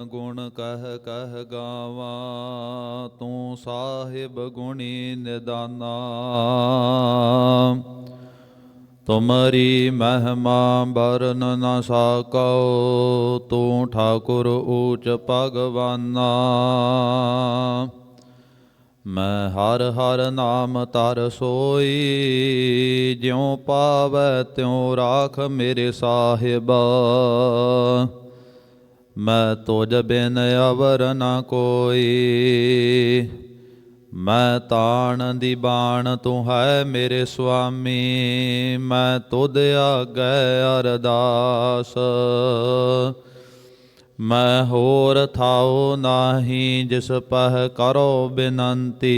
ਗੁਣ ਕਹਿ ਕਹਿ ਗਾਵਾਂ, ਤੂੰ ਸਾਹਿਬ ਗੁਣੀ ਨਿਦਾਨਾ। ਤੁਮਰੀ ਮਹਿਮਾ ਬਰਨ ਨ ਸਾਕਉ, ਤੂੰ ਠਾਕੁਰ ਊਚ ਭਗਵਾਨਾ। ਮੈਂ ਹਰ ਹਰ ਨਾਮ ਤਰ ਸੋਈ, ਜਿਉ ਪਾਵੈ ਤਿਉ ਰਾਖ ਮੇਰੇ ਸਾਹਿਬਾ। ਮੈਂ ਤੁਝ ਬਿਨ ਅਵਰ ਨ ਕੋਈ। ਮੈਂ ਤਾਣ ਦੀ ਬਾਣ ਤੂੰ ਹੈ ਮੇਰੇ ਸੁਆਮੀ। ਮੈਂ ਤੁਧ ਆਗੈ ਅਰਦਾਸ। ਮੈਂ ਹੋਰ ਥਾਉ ਨਾਹੀ ਜਿਸ ਪਹਿ ਕਰੋ ਬਿਨੰਤੀ।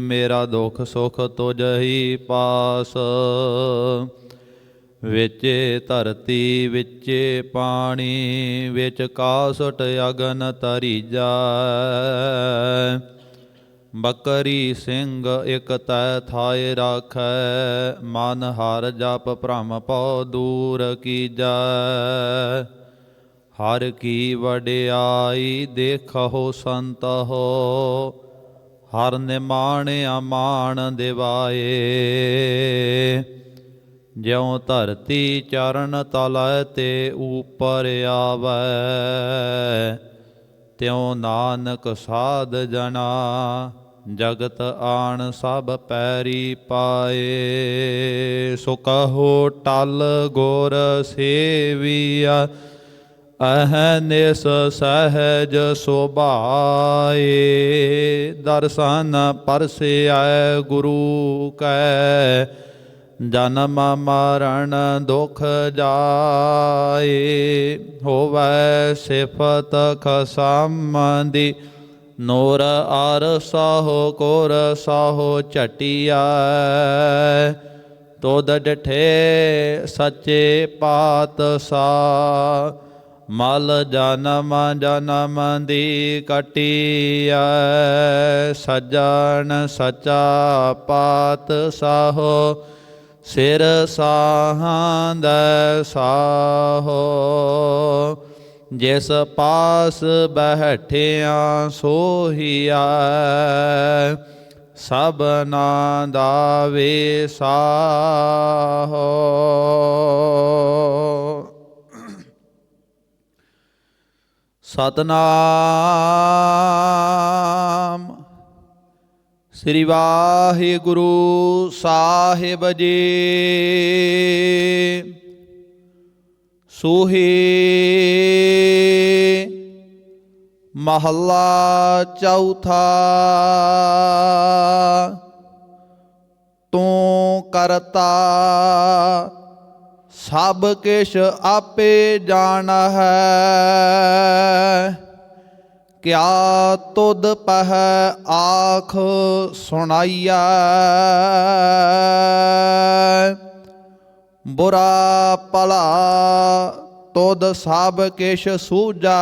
ਮੇਰਾ ਦੁਖ ਸੁਖ ਤੁਝ ਹੀ ਪਾਸ। ਵਿਚੇ ਧਰਤੀ ਵਿਚੇ ਪਾਣੀ, ਵਿੱਚ ਕਾਸਟ ਅਗਨ ਤਰੀਜਾ ਬੱਕਰੀ ਸਿੰਘ ਇਕ ਤੈ ਥਾਏ ਰਾਖੈ, ਮਨ ਹਰ ਜਪ ਭ੍ਰਮ ਪਉ ਦੂਰ ਕੀਜੈ। ਹਰ ਕੀ ਵਡਿਆਈ ਦੇਖੋ ਸੰਤ ਹੋ ਹਰ ਨਿਮਾਣ ਅਮਾਨ ਦਿਵਾਏ। ਜਿਉ ਧਰਤੀ ਚਰਨ ਤਲੈ ਤੇ ਉਪਰ ਆਵੈ, ਤਿਉ ਨਾਨਕ ਸਾਧ ਜਨਾ, ਜਗਤ ਆਣ ਸਭ ਪੈਰੀ ਪਾਏ। ਸੋ ਕਹੋ ਟਲ ਗੋਰ ਸੇਵੀਆ ਅਹਨਿਸ ਸਹਜ ਸੁਭਾਏ। ਦਰਸ਼ਨ ਪਰਸਿਐ ਗੁਰੂ ਕੈ ਜਨਮ ਮਰਨ ਦੁਖ ਜਾਏ, ਹੋਵੇ ਸਿਫਤ ਖਸਮ ਦੀ ਨੂਰ ਅਰ ਸਾਹੋ ਕੋਰ ਸਾਹੋ ਝਟਿਆ ਤੋਦ ਡਠੇ ਸੱਚੇ ਪਾਤ ਸਾ ਮਲ ਜਨਮ ਜਨਮ ਦੀ ਕਟਿਆ ਸਜਣ ਸਚਾ ਪਾਤ ਸਾਹੋ ਸਿਰ ਸਾਹੰਦ ਸਾਹੋ ਜਿਸ ਪਾਸ ਬਹਿਠਿਆ ਸੋਹੀਆ ਸਭਨਾ ਦਾ ਵੇ ਸਾਹੋ। ਸਤਨਾਮ ਸ੍ਰੀ ਵਾਹਿਗੁਰੂ ਸਾਹਿਬ ਜੀ। ਸੋਹੇ ਮਹੱਲਾ ਚੌਥਾ। ਤੂੰ ਕਰਤਾ ਸਭ ਕਿਛ ਆਪੇ ਜਾਣ। ਹੈ ਕਿਆ ਤੁਧ ਪਹ ਆਖ ਸੁਣਾਈਆ ਬੁਰਾ ਭਲਾ ਤੁਧ ਸਭ ਕਿਛ ਸੂਝਾ।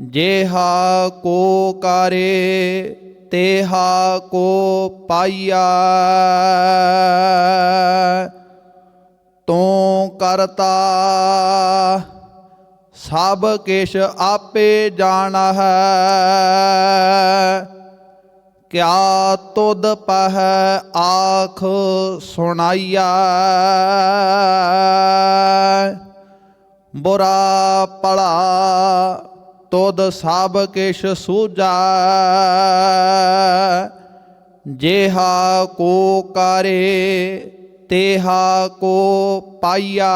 ਜੇਹਾ ਕੋ ਕਰੇ, ਤੇਹਾ ਕੋ ਪਾਈਆ ਤੂੰ ਕਰਤਾ ਸਭ ਕਿਛ ਆਪੇ ਜਾਣ। ਹੈ ਕਿਆ ਤੁਧ ਪਹ ਆਖ ਸੁਣਾਈਆ ਬੁਰਾ ਭਲਾ ਤੁਧ ਸਭ ਕਿਛ ਸੂਝਾ। ਜੇਹਾ ਕੋ ਕਰੇ, ਤੇਹਾ ਕੋ ਪਾਈਆ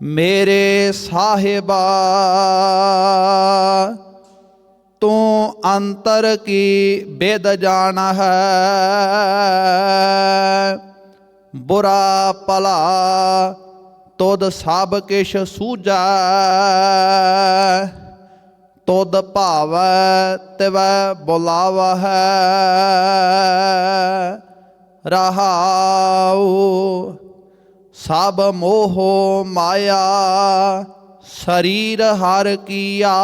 ਮੇਰੇ ਸਾਹਿਬਾ, ਤੂੰ ਅੰਤਰ ਕੀ ਬੇਦ ਜਾਣ ਹੈ? ਬੁਰਾ ਭਲਾ ਤੁਧ ਸਭ ਕਿਛ ਸੂਝਾ, ਤੁਧ ਭਾਵੈ ਤਿਵੈ ਬੁਲਾਵ ਹੈ ਰਹਾਉ ਸਭ ਮੋਹ ਮਾਇਆ, ਸਰੀਰ ਹਰ ਕੀਆ।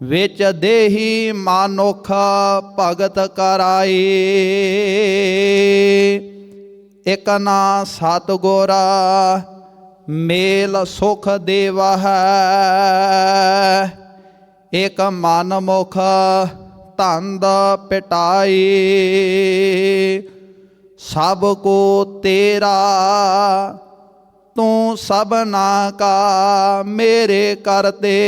ਵਿੱਚ ਦੇਹੀ ਮਾਨੁਖ ਭਗਤ ਕਰਾਈ ਇਕ ਨਾ ਸਤਿਗੁਰ, ਮੇਲ ਸੁਖ ਦੇਵਾ ਹੈ ਇਕ ਮਨ ਮੁਖ ਧੰਦ ਪਟਾਈ ਸਭ ਕੋ ਤੇਰਾ, ਤੂੰ ਸਭਨਾ ਕਾ ਮੇਰੇ ਕਰਤੇ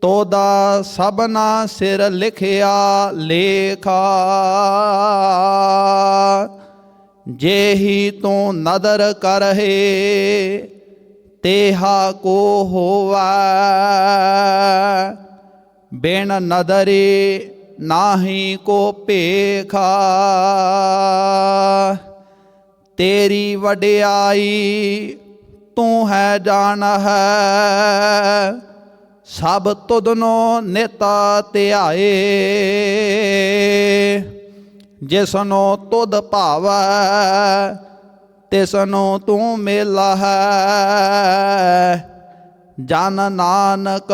ਤੋਦਾ ਸਭਨਾ ਸਿਰ ਲਿਖਿਆ, ਲੇਖਾ। ਜੇਹੀ ਤੂੰ ਨਦਰ ਕਰਹਿ, ਤੇਹਾ ਕੋ ਹੋਵੈ। ਬਿਨ ਨਦਰੇ ਨਾਹੀ ਕੋ ਭੇਖਾ, ਤੇਰੀ ਵਡਿਆਈ ਤੂੰ ਹੈ ਜਾਣ ਹੈ। ਸਭ ਤੁਧਨੋ ਨਿਤਾ ਧਿਆਏ, ਜਿਸਨੋ ਤੁਧ ਭਾਵੈ, ਤਿਸਨੋ ਤੂੰ ਮੇਲਾ ਹੈ। ਜਨ ਨਾਨਕ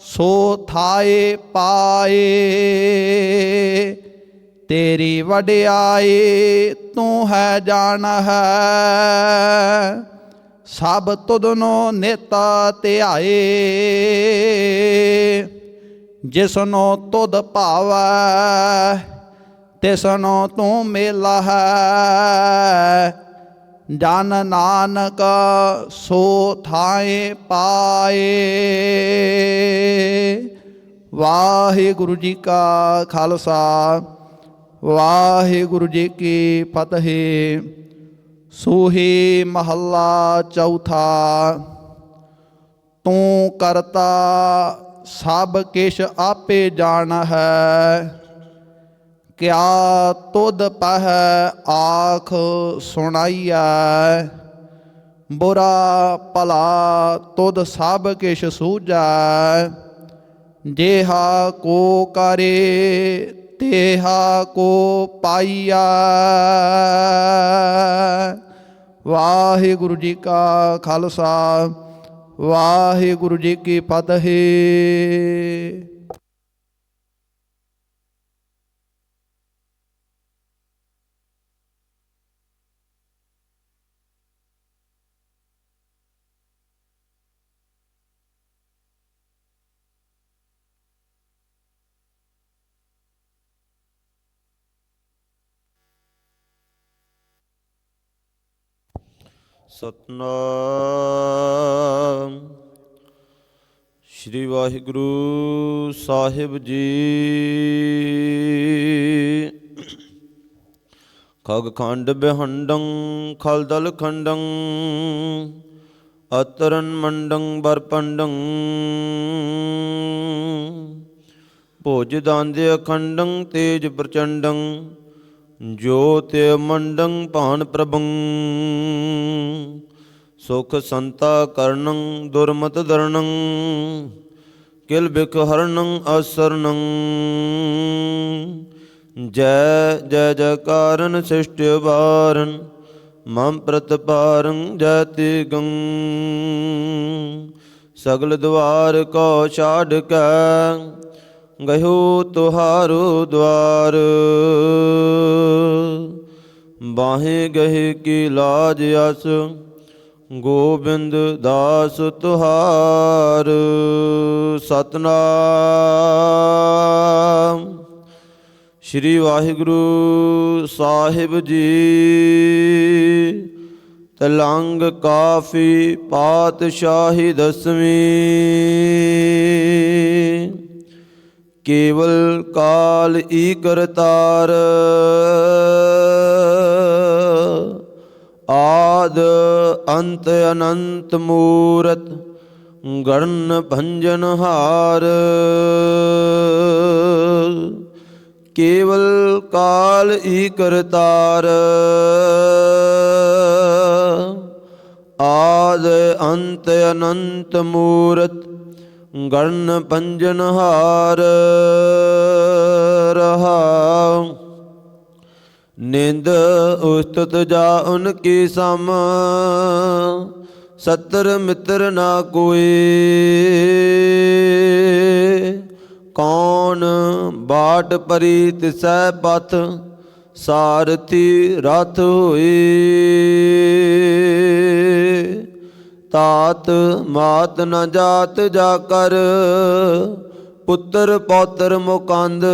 ਸੋ ਥਾਏ ਪਾਏ, ਤੇਰੀ ਵਡਿਆਈ ਤੂੰ ਹੈ ਜਾਣ ਹੈ। ਸਭ ਤੁਧਨੋ ਨਿਤਾ ਧਿਆਏ, ਜਿਸਨੋ ਤੁਧ ਭਾਵੈ, ਤਿਸਨੋ ਤੂੰ ਮੇਲਾ ਹੈ। ਜਨ ਨਾਨਕ ਸੋ ਥਾਏ ਪਾਏ। ਵਾਹਿਗੁਰੂ ਜੀ ਕਾ ਖਾਲਸਾ, ਵਾਹਿਗੁਰੂ ਜੀ ਕੀ ਫਤਿਹ। ਸੋਹੀ ਮਹੱਲਾ ਚੌਥਾ, ਤੂੰ ਕਰਤਾ ਸਭ ਕਿਛ ਆਪੇ ਜਾਣ ਹੈ ਕਿਆ ਤੁਧ ਪਹ ਆਖ ਸੁਣਾਈਐ? ਬੁਰਾ ਭਲਾ ਤੁਧ ਸਭ ਕਿਛ ਸੂਝੈ। ਜੇਹਾ ਕੋ ਕਰੇ ਤੇਹਾ ਕੋ ਪਾਈਆ ਵਾਹਿਗੁਰੂ ਜੀ ਕਾ ਖਾਲਸਾ, ਵਾਹਿਗੁਰੂ ਜੀ ਕੀ ਫਤਿਹ। ਸਤਨਾਮ। ਸ੍ਰੀ ਵਾਹਿਗੁਰੂ ਸਾਹਿਬ ਜੀ। ਖਗ ਖੰਡ ਬਿਹੰਡੰ ਖਲਦਲ ਖੰਡੰ, ਅਤਰਨ ਮੰਡੰ ਬਰਪੰਡੰ ਭੋਜ ਦਾੰਦੇ ਅਖੰਡੰ, ਤੇਜ ਪ੍ਰਚੰਡੰ। ਜੋਤਿ ਮੰਡੰ ਭਾਨ ਪ੍ਰਭੰ, ਸੁਖ ਸੰਤਾ ਕਰਨੰ ਦੁਰਮਤ ਦਰਣੰ ਕਿਲ ਬਿਖ ਹਰਣੰ ਅਸਰਣੰ ਜੈ ਜੈ ਜੈਕਾਰਨ ਸਿਸ਼ਟ ਵਾਰਨ, ਮਮ ਪ੍ਰਤਪਾਰੰ ਜੈਤੀ ਗੰ ਸਗਲ ਦਵਾਰ ਕੋ ਛਾੜ ਕੈ ਗਇਓ ਤੁਹਾਰੋ ਦਵਾਰ। ਬਾਹੇ ਗਏ ਕੀ ਲਾਜ ਅਸ, ਗੋਬਿੰਦ ਦਾਸ ਤੁਹਾਰ। ਸਤਨਾਮ। ਸ੍ਰੀ ਵਾਹਿਗੁਰੂ ਸਾਹਿਬ ਜੀ, ਤਲੰਗ ਕਾਫੀ ਪਾਤਸ਼ਾਹੀ ਦਸਵੀਂ। ਕੇਵਲ ਕਾਲ ਈ ਕਰਤਾਰ ਆਦ ਅੰਤ ਅਨੰਤ ਮੂਰਤ ਗੜਨ ਭੰਜਨ ਹਾਰ। ਕੇਵਲ ਕਾਲ ਈ ਕਰਤਾਰ ਆਦ ਅੰਤ ਅਨੰਤ ਮੂਰਤ ਗੜਨ ਪੰਜਨ ਹਾਰ ਰਹਾਉ ਨਿੰਦ ਉਸਤਤ ਜਾ ਉਨਕੀ ਸਮ। ਸਤਰ ਮਿੱਤਰ ਨਾ ਕੋਈ। ਕੌਣ ਬਾਟ ਪਰੀ ਤਿਸੈ ਪਥ, ਸਾਰਥੀ ਰਥ ਹੋਏ ਤਾਤ ਮਾਤ ਨ ਜਾਤ ਜਾ ਕਰ, ਪੁੱਤਰ ਪੌਤਰ ਮੁਕੰਦ।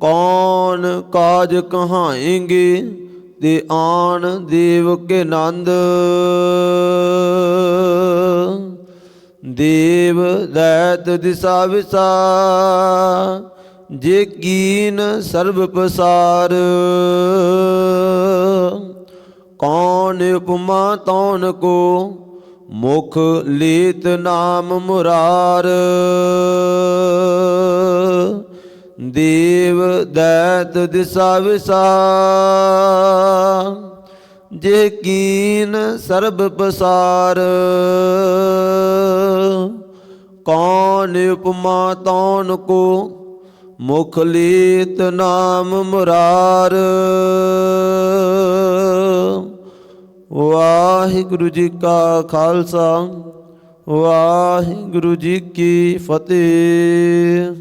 ਕੌਣ ਕਾਜ ਕਹਾਏਂਗੇ ਤੇ ਆਣ ਦੇਵ ਕੇ ਨੰਦ। ਦੇਵ ਦੈਤ ਦਿਸਾ ਵਿਸਾ, ਜੇ ਕੀਨ ਸਰਬ ਪਸਾਰ। ਕੌਣ ਉਪਮਾ ਤੌਣ ਕੋ? ਮੁਖ ਲੀਤ ਨਾਮ ਮੁਰਾਰ। ਦੇਵ ਦੈਤ ਦਿਸਾ ਵਿਸਾ ਜੇ ਕੀਨ ਸਰਬ ਪਸਾਰ। ਕੌਣ ਉਪਮਾ ਤੌਣ ਕੋ? ਮੁਖ ਲੀਤ ਨਾਮ ਮੁਰਾਰ। ਵਾਹਿਗੁਰੂ ਜੀ ਕਾ ਖਾਲਸਾ ਵਾਹਿਗੁਰੂ ਜੀ ਕੀ ਫਤਿਹ।